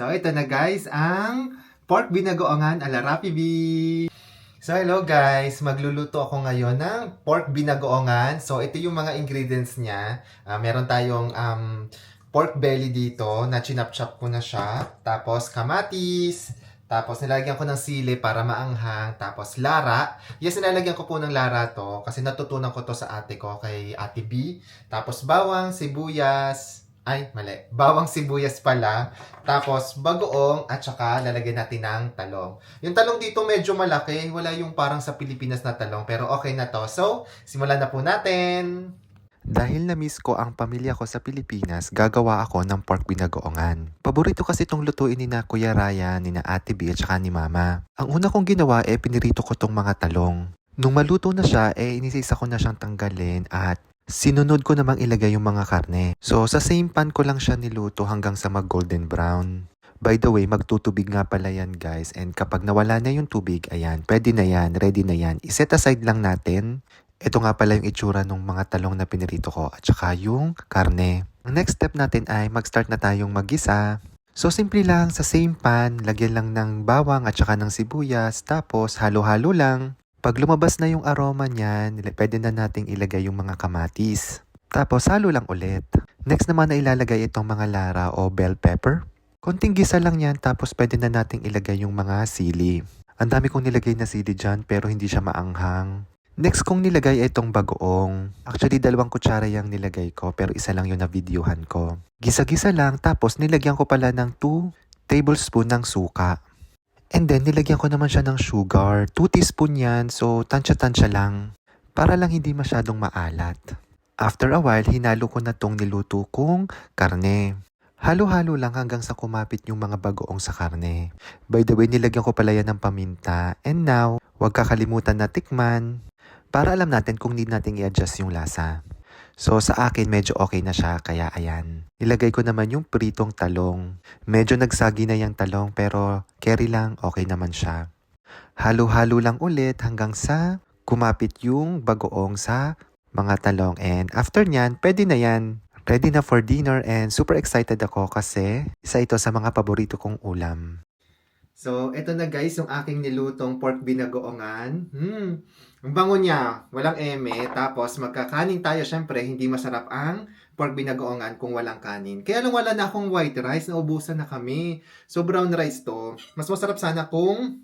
So, ito na guys, ang pork binagoongan ala Rappi B. So, hello guys! Magluluto ako ngayon ng pork binagoongan. So, ito yung mga ingredients niya. Ah, meron tayong um, pork belly dito na chinap-chop ko na siya. Tapos, kamatis. Tapos, nilagyan ko ng sili para maanghang. Tapos, lara. Yes, nilalagyan ko po ng lara to kasi natutunan ko to sa ate ko, kay ate B. Tapos, bawang, sibuyas. Ay, mali. Bawang sibuyas pala. Tapos, bagoong at saka lalagyan natin ng talong. Yung talong dito medyo malaki. Wala yung parang sa Pilipinas na talong. Pero okay na to. So, simulan na po natin. Dahil na-miss ko ang pamilya ko sa Pilipinas, gagawa ako ng pork binagoongan. Paborito kasi itong lutuin ni na Kuya Raya, ni na Ate B at saka ni Mama. Ang una kong ginawa eh pinirito ko tong mga talong. Nung maluto na siya, eh inisisa ko na siyang tanggalin at sinunod ko namang ilagay yung mga karne. So sa same pan ko lang siya niluto hanggang sa mag golden brown. By the way, magtutubig nga pala yan guys. And kapag nawala na yung tubig, ayan, pwede na yan, ready na yan. Iset aside lang natin. Ito nga pala yung itsura ng mga talong na pinirito ko at saka yung karne. Ang next step natin ay mag-start na tayong magisa. So simple lang, sa same pan, lagyan lang ng bawang at saka ng sibuyas, tapos halo-halo lang. Pag lumabas na yung aroma niyan, pwede na nating ilagay yung mga kamatis. Tapos halo lang ulit. Next naman na ilalagay itong mga lara o bell pepper. Konting gisa lang yan tapos pwede na nating ilagay yung mga sili. Ang dami kong nilagay na sili dyan pero hindi siya maanghang. Next kong nilagay ay itong bagoong. Actually, dalawang kutsara yung nilagay ko pero isa lang yung na-videohan ko. Gisa-gisa lang tapos nilagyan ko pala ng 2 tablespoon ng suka. And then, nilagyan ko naman siya ng sugar. 2 teaspoon yan, so tansya-tansya lang. Para lang hindi masyadong maalat. After a while, hinalo ko na tong niluto kong karne. Halo-halo lang hanggang sa kumapit yung mga bagoong sa karne. By the way, nilagyan ko pala yan ng paminta. And now, huwag kakalimutan na tikman para alam natin kung need nating i-adjust yung lasa. So sa akin medyo okay na siya kaya ayan. Ilagay ko naman yung pritong talong. Medyo nagsagi na yung talong pero carry lang okay naman siya. Halo-halo lang ulit hanggang sa kumapit yung bagoong sa mga talong and after nyan pwede na yan. Ready na for dinner and super excited ako kasi isa ito sa mga paborito kong ulam. So, ito na guys, yung aking nilutong pork binagoongan. Hmm, ang bango niya, walang eme. Tapos, magkakanin tayo. Syempre, hindi masarap ang pork binagoongan kung walang kanin. Kaya lang wala na akong white rice, naubusan na kami. So, brown rice to. Mas masarap sana kung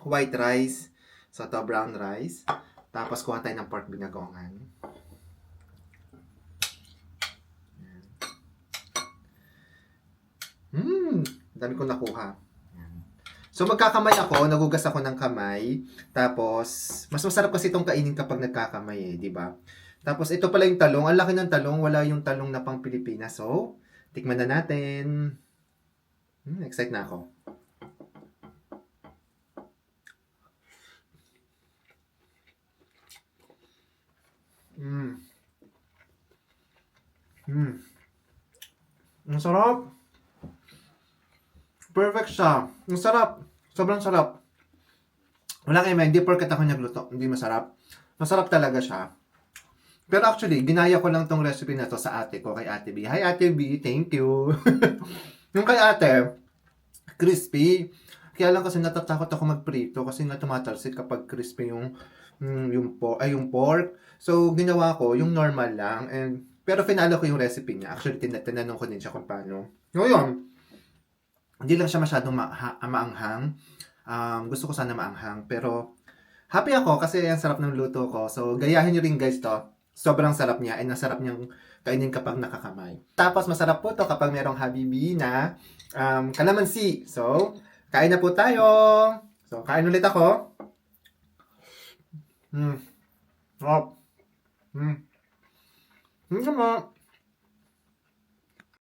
white rice. So, to brown rice. Tapos, kuha tayo ng pork binagoongan. Hmm, dami kong nakuha. So magkakamay ako, nagugas ako ng kamay. Tapos, mas masarap kasi itong kainin kapag nagkakamay eh, di ba? Tapos ito pala yung talong. Ang laki ng talong, wala yung talong na pang Pilipinas. So, tikman na natin. Hmm, excited na ako. Hmm. Hmm. Ang sarap. Perfect siya. Ang sarap. Sobrang sarap. Wala kayo hindi porket ako nagluto. Hindi masarap. Masarap talaga siya. Pero actually, ginaya ko lang tong recipe na to sa ate ko, kay ate B. Hi ate B, thank you. yung kay ate, crispy. Kaya lang kasi natatakot ako magprito kasi nga tumatalsik kapag crispy yung mm, yung pork, ay yung pork. So ginawa ko yung normal lang and pero finalo ko yung recipe niya. Actually tin- tinanong ko din siya kung paano. Ngayon, hindi lang siya masyadong ma- maanghang. Um, gusto ko sana maanghang. Pero, happy ako kasi ang sarap ng luto ko. So, gayahin nyo rin guys to. Sobrang sarap niya. And nasarap niyang kainin kapag nakakamay. Tapos, masarap po to kapag merong habibi na um, kalamansi. So, kain na po tayo. So, kain ulit ako. Hmm. Oh. Hmm. Hmm, sama.